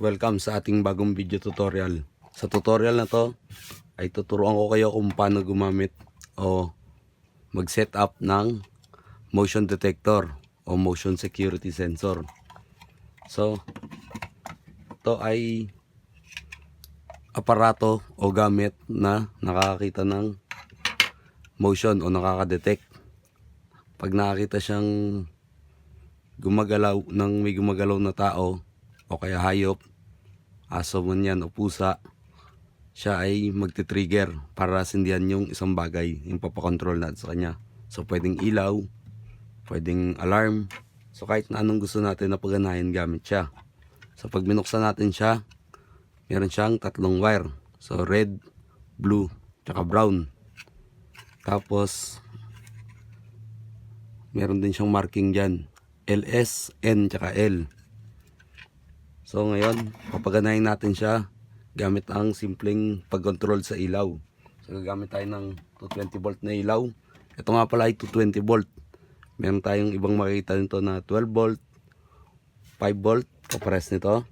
Welcome sa ating bagong video tutorial. Sa tutorial na to ay tuturuan ko kayo kung paano gumamit o mag-set up ng motion detector o motion security sensor. So, to ay aparato o gamit na nakakakita ng motion o nakaka-detect. Pag nakakita siyang gumagalaw ng may gumagalaw na tao o kaya hayop, aso man yan o pusa, siya ay magti-trigger para sindihan yung isang bagay, yung papakontrol natin sa kanya. So pwedeng ilaw, pwedeng alarm, so kahit na anong gusto natin na paganahin gamit siya. So pag binuksan natin siya, meron siyang tatlong wire. So red, blue, tsaka brown. Tapos, meron din siyang marking dyan. LS, N, tsaka L. So ngayon, papaganahin natin siya gamit ang simpleng pag-control sa ilaw. So gagamit tayo ng 220 volt na ilaw. Ito nga pala ay 220 volt. Meron tayong ibang makikita nito na 12 volt, 5 volt, kapares nito.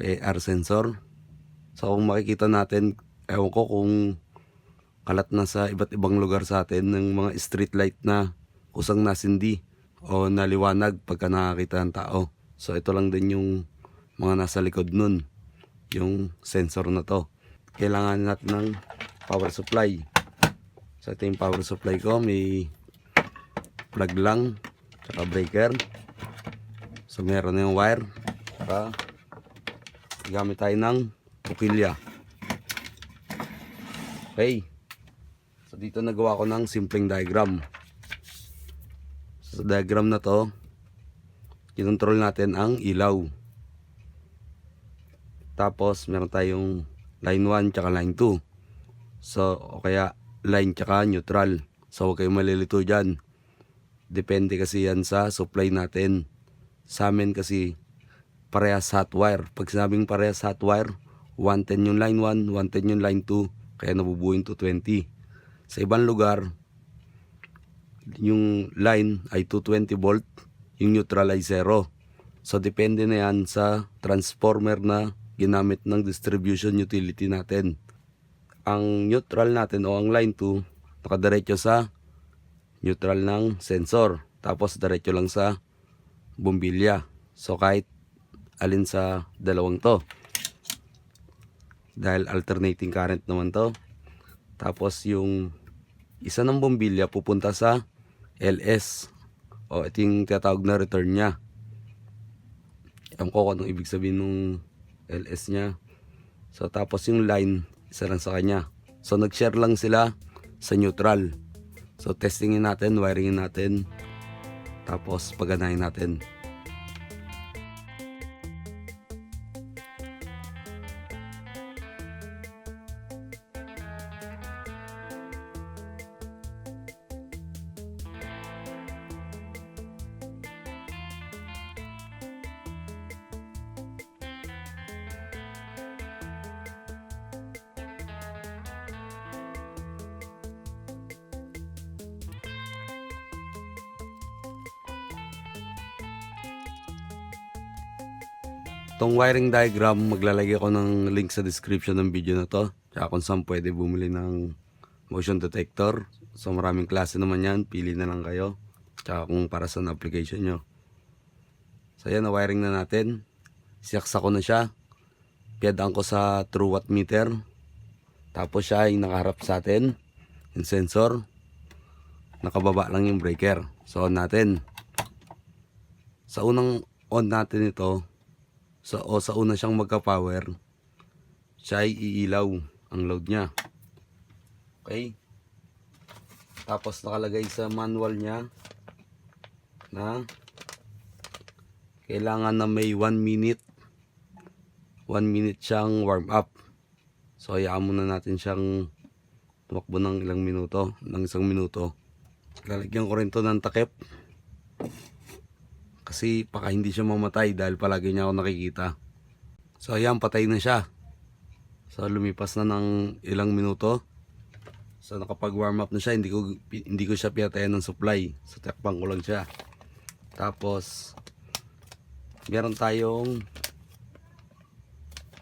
PAR sensor. So kung makikita natin, ewan ko kung kalat na sa iba't ibang lugar sa atin ng mga street light na kusang nasindi o naliwanag pagka nakakita ng tao. So ito lang din yung mga nasa likod nun, yung sensor na to. Kailangan natin ng power supply. So ito power supply ko, may plug lang, tsaka breaker. So meron na yung wire, tsaka gamit tayo ng pukilya. Okay. So dito nagawa ko ng simpleng diagram. So, sa diagram na to, kinontrol natin ang ilaw. Tapos meron tayong line 1 tsaka line 2. So o kaya line tsaka neutral. So huwag kayong malilito dyan. Depende kasi yan sa supply natin. Sa amin kasi parehas hot wire. Pag sinabing parehas hot wire, 110 yung line 1, 110 yung line 2. Kaya nabubuo yung 220. Sa ibang lugar, yung line ay 220 volt, yung neutral ay 0. So depende na yan sa transformer na ginamit ng distribution utility natin. Ang neutral natin o ang line 2 nakadiretso sa neutral ng sensor. Tapos diretso lang sa bumbilya. So kahit alin sa dalawang to. Dahil alternating current naman to. Tapos yung isa ng bumbilya pupunta sa LS. O ito yung tinatawag na return niya. Ewan ko kung ibig sabihin nung LS niya. So tapos yung line, isa lang sa kanya. So nag-share lang sila sa neutral. So testingin natin, wiringin natin. Tapos paganahin natin. Itong wiring diagram, maglalagay ako ng link sa description ng video na to. Tsaka kung saan pwede bumili ng motion detector. So maraming klase naman yan, pili na lang kayo. Tsaka kung para saan application nyo. So yan, na-wiring na natin. Siyaksa ko na siya. Piyadaan ko sa true watt meter. Tapos siya ay nakaharap sa atin. Yung sensor. Nakababa lang yung breaker. So on natin. Sa unang on natin ito, So, o sa una siyang magka-power, siya ay iilaw ang load niya. Okay? Tapos nakalagay sa manual niya na kailangan na may 1 minute 1 minute siyang warm up. So, hayaan muna natin siyang tumakbo ng ilang minuto, ng isang minuto. Lalagyan ko rin to ng takip kasi baka hindi siya mamatay dahil palagi niya ako nakikita. So ayan, patay na siya. So lumipas na ng ilang minuto. So nakapag warm up na siya, hindi ko hindi ko siya pinatayan ng supply. So takpan ko lang siya. Tapos meron tayong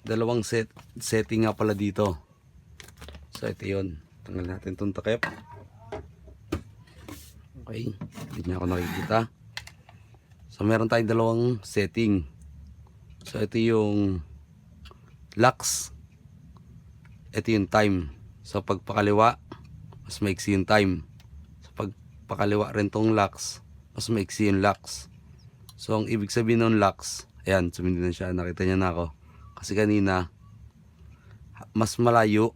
dalawang set, setting nga pala dito. So ito yun. Tanggal natin itong takip. Okay. Hindi niya ako nakikita. So meron tayong dalawang setting. So ito yung lux. Ito yung time. So pagpakaliwa, mas maiksi yung time. So pagpakaliwa rin tong lux, mas maiksi yung lux. So ang ibig sabihin ng lux, ayan, sumindi na siya, nakita niya na ako. Kasi kanina, mas malayo,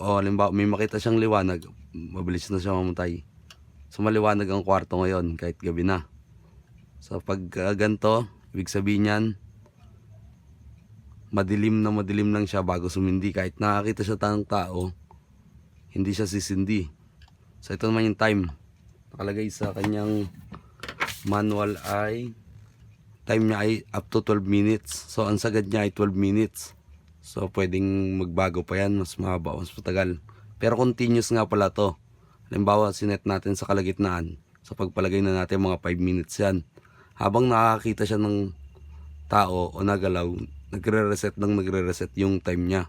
o halimbawa may makita siyang liwanag, mabilis na siya mamatay. So maliwanag ang kwarto ngayon kahit gabi na. So pag uh, ganito, ibig sabihin niyan, madilim na madilim lang siya bago sumindi. Kahit nakakita siya ng tao, hindi siya sisindi. So ito naman yung time. Nakalagay sa kanyang manual ay time niya ay up to 12 minutes. So ang sagad niya ay 12 minutes. So pwedeng magbago pa yan, mas mahaba, mas matagal. Pero continuous nga pala to. Halimbawa, sinet natin sa kalagitnaan. So pagpalagay na natin mga 5 minutes yan. Habang nakakita siya ng tao o nagalaw, nagre-reset ng nagre-reset yung time niya.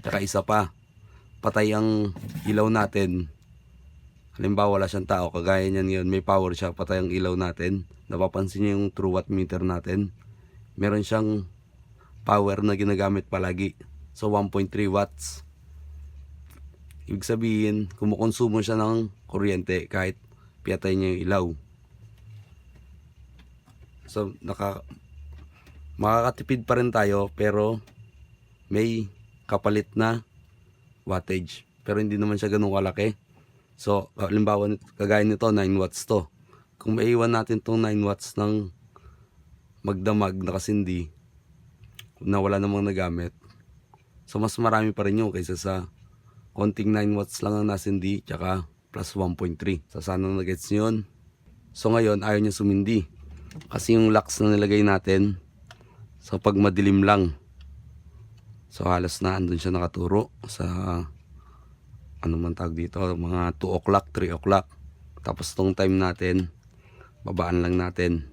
Tsaka isa pa, patay ang ilaw natin. Halimbawa wala siyang tao, kagaya niyan ngayon, may power siya, patay ang ilaw natin. Napapansin niyo yung true watt meter natin. Meron siyang power na ginagamit palagi. So 1.3 watts. Ibig sabihin, kumukonsumo siya ng kuryente kahit piyatay niya yung ilaw. So, naka, makakatipid pa rin tayo pero may kapalit na wattage. Pero hindi naman siya ganun kalaki. So, halimbawa, kagaya nito, 9 watts to. Kung maiwan natin tong 9 watts ng magdamag na kasindi, na wala namang nagamit, so mas marami pa rin yun kaysa sa konting 9 watts lang ang nasindi, tsaka plus 1.3. So, sana nagets nyo yun. So, ngayon, ayaw niya sumindi. Kasi yung lux na nilagay natin, so pag madilim lang, so halos na andun siya nakaturo sa ano man tawag dito, mga 2 o'clock, 3 o'clock. Tapos tong time natin, babaan lang natin.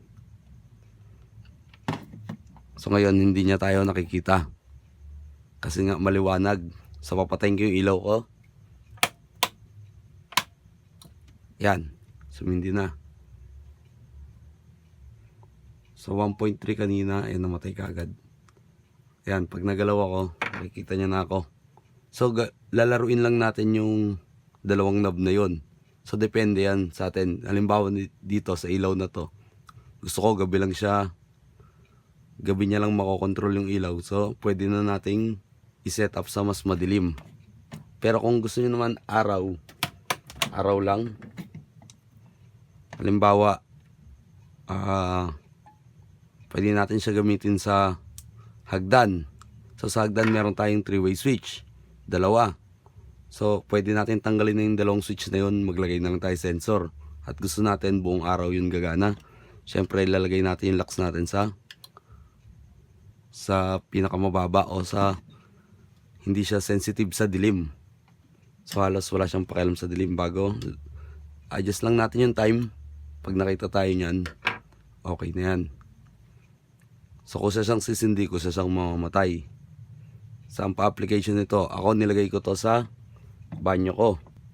So ngayon, hindi niya tayo nakikita. Kasi nga maliwanag. So papatayin ko yung ilaw ko. Yan, sumindi na. So 1.3 kanina, ay namatay kagad. Yan, pag nagalaw ako, makikita niya na ako. So lalaruin lang natin yung dalawang knob na yon. So depende yan sa atin. Halimbawa dito sa ilaw na to. Gusto ko gabi lang siya. Gabi niya lang makokontrol yung ilaw. So pwede na nating i-set up sa mas madilim. Pero kung gusto niyo naman araw, araw lang. Halimbawa, ah pwede natin siya gamitin sa hagdan. So sa hagdan meron tayong three-way switch. Dalawa. So pwede natin tanggalin na yung dalawang switch na yun, maglagay na lang tayo sensor. At gusto natin buong araw yun gagana. Siyempre ilalagay natin yung lux natin sa sa pinakamababa o sa hindi siya sensitive sa dilim. So halos wala siyang pakialam sa dilim bago adjust lang natin yung time. Pag nakita tayo niyan, okay na yan. So kung siya siyang sisindi ko, siya siyang mamamatay. Sa ang pa-application nito, ako nilagay ko to sa banyo ko.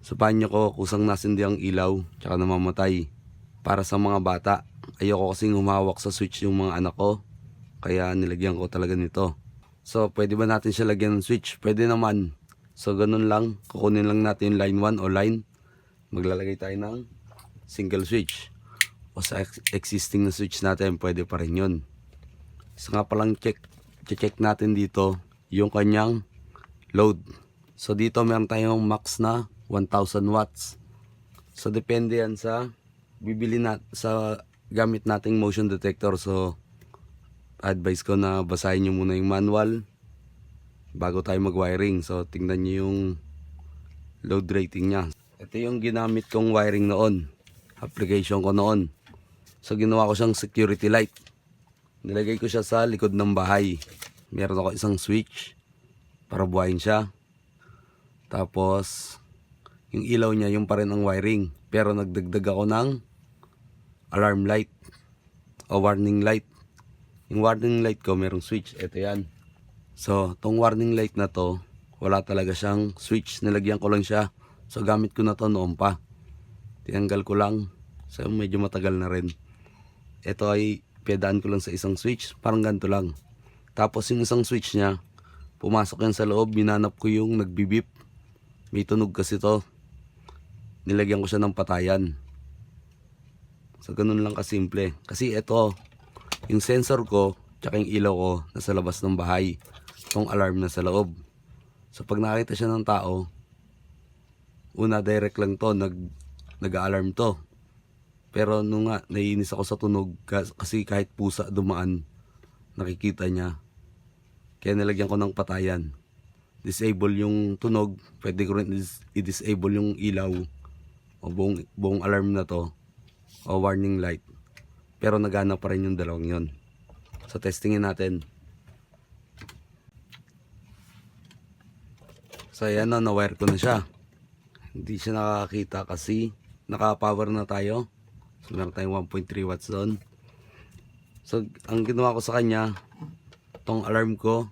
Sa banyo ko, kusang nasindi ang ilaw, tsaka namamatay. Para sa mga bata, ayoko kasing humawak sa switch yung mga anak ko. Kaya nilagyan ko talaga nito. So, pwede ba natin siya lagyan ng switch? Pwede naman. So, ganun lang. Kukunin lang natin line 1 o line. Maglalagay tayo ng single switch. O sa ex- existing na switch natin, pwede pa rin yun. So nga palang check, check natin dito yung kanyang load. So dito meron tayong max na 1000 watts. So depende yan sa bibili na sa gamit nating motion detector. So advice ko na basahin nyo muna yung manual bago tayo mag-wiring. So tingnan nyo yung load rating niya. Ito yung ginamit kong wiring noon. Application ko noon. So ginawa ko siyang security light. Nilagay ko siya sa likod ng bahay. Meron ako isang switch para buhayin siya. Tapos, yung ilaw niya, yung pa rin ang wiring. Pero nagdagdag ako ng alarm light o warning light. Yung warning light ko, merong switch. Ito yan. So, tong warning light na to, wala talaga siyang switch. Nilagyan ko lang siya. So, gamit ko na to noon pa. Tinanggal ko lang. So, medyo matagal na rin. Ito ay pedaan ko lang sa isang switch. Parang ganito lang. Tapos yung isang switch niya, pumasok yan sa loob. Binanap ko yung nagbibip. May tunog kasi to. Nilagyan ko siya ng patayan. So, ganun lang kasimple. Kasi ito, yung sensor ko, tsaka yung ilaw ko, nasa labas ng bahay. Itong alarm na sa loob. So, pag nakita siya ng tao, una, direct lang to, nag, nag-alarm to. Pero nung nga, naiinis ako sa tunog, ka- kasi kahit pusa dumaan, nakikita niya. Kaya nilagyan ko ng patayan. Disable yung tunog, pwede ko rin is- i-disable yung ilaw o buong, buong alarm na to o warning light. Pero nagana pa rin yung dalawang yon. So testingin natin. So ayan na, na-wire ko na siya. Hindi siya nakakita kasi naka-power na tayo. So meron tayong 1.3 watts doon. So ang ginawa ko sa kanya, tong alarm ko,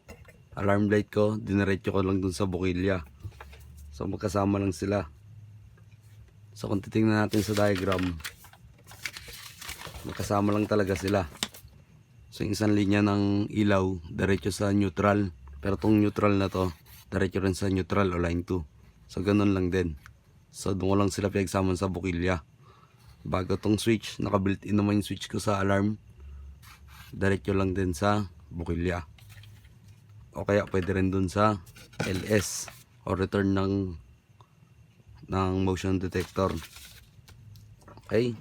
alarm light ko, diniretso ko lang dun sa bukilya. So magkasama lang sila. So kung titingnan natin sa diagram, magkasama lang talaga sila. So yung isang linya ng ilaw, diretso sa neutral. Pero tong neutral na to, diretso rin sa neutral o line 2. So ganun lang din. So doon lang sila pinagsaman sa bukilya. Bago tong switch, naka-built in naman yung switch ko sa alarm. Diretso lang din sa bukilya. O kaya pwede rin dun sa LS o return ng ng motion detector. Okay.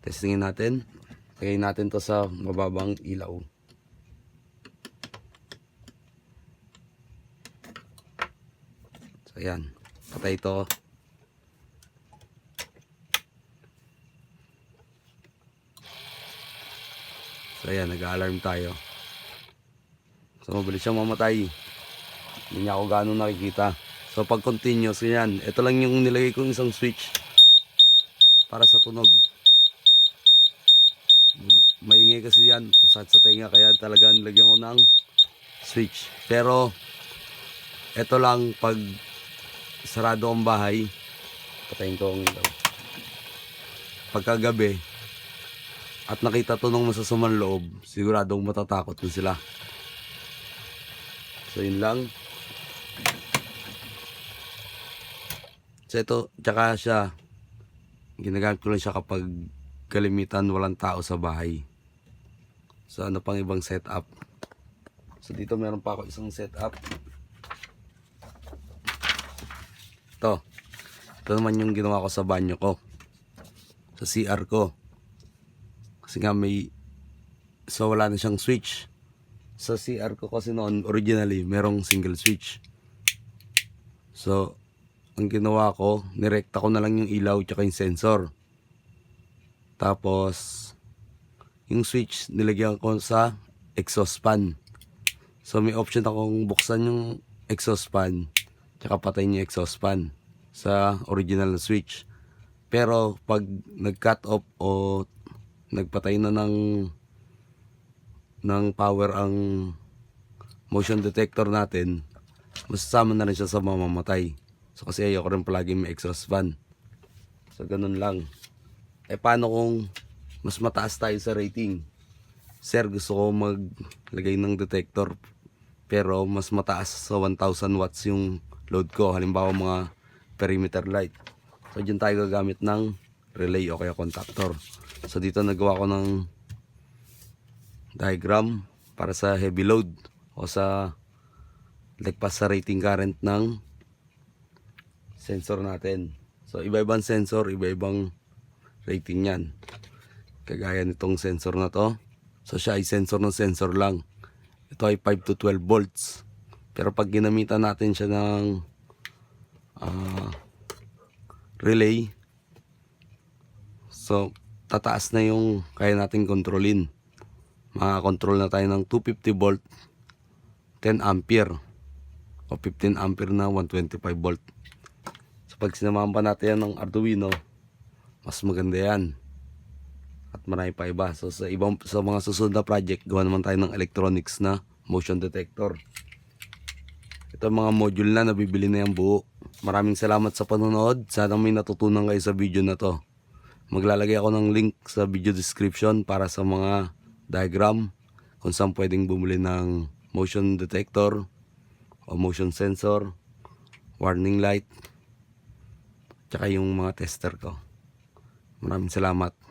Testingin natin. Lagay natin to sa mababang ilaw. So ayan. Patay ito. So ayan, nag-alarm tayo. So mabilis siyang mamatay. Hindi niya ako gano'ng nakikita. So pag continuous, yan. Ito lang yung nilagay kong isang switch para sa tunog. Maingay kasi yan. Masakit sa tenga kaya talaga nilagyan ko ng switch. Pero ito lang pag sarado ang bahay, patayin ko ang ilaw. Pagkagabi, at nakita to ng masasumang loob, siguradong matatakot din sila. So yun lang. So ito, tsaka siya, ginagamit ko lang siya kapag kalimitan walang tao sa bahay. So ano pang ibang setup. So dito meron pa ako isang setup. Ito. Ito naman yung ginawa ko sa banyo ko. Sa CR ko. Kasi nga may so wala na siyang switch. Sa CR ko kasi noon originally merong single switch. So ang ginawa ko, nirekta ko na lang yung ilaw tsaka yung sensor. Tapos yung switch nilagyan ko sa exhaust fan. So may option akong buksan yung exhaust fan tsaka patayin yung exhaust fan sa original na switch. Pero pag nag-cut off o nagpatay na ng ng power ang motion detector natin, masasama na rin siya sa mamamatay. So kasi ayoko rin palagi may exhaust fan. So ganun lang. Eh paano kung mas mataas tayo sa rating? Sir, gusto ko maglagay ng detector pero mas mataas sa 1000 watts yung load ko. Halimbawa mga perimeter light. So dyan tayo gagamit ng relay o kaya contactor. So dito nagawa ko ng diagram para sa heavy load o sa lagpas sa rating current ng sensor natin. So iba-ibang sensor, iba-ibang rating yan. Kagaya nitong sensor na to. So siya ay sensor ng sensor lang. Ito ay 5 to 12 volts. Pero pag ginamitan natin siya ng ah, relay, so tataas na yung kaya nating kontrolin. Makakontrol na tayo ng 250 volt, 10 ampere, o 15 ampere na 125 volt. So pag sinamahan pa natin yan ng Arduino, mas maganda yan. At marami pa iba. So sa ibang sa mga susunod na project, gawa naman tayo ng electronics na motion detector. Ito mga module na, nabibili na yung buo. Maraming salamat sa panonood. Sana may natutunan kayo sa video na to. Maglalagay ako ng link sa video description para sa mga diagram kung saan pwedeng bumili ng motion detector o motion sensor, warning light, tsaka yung mga tester ko. Maraming salamat.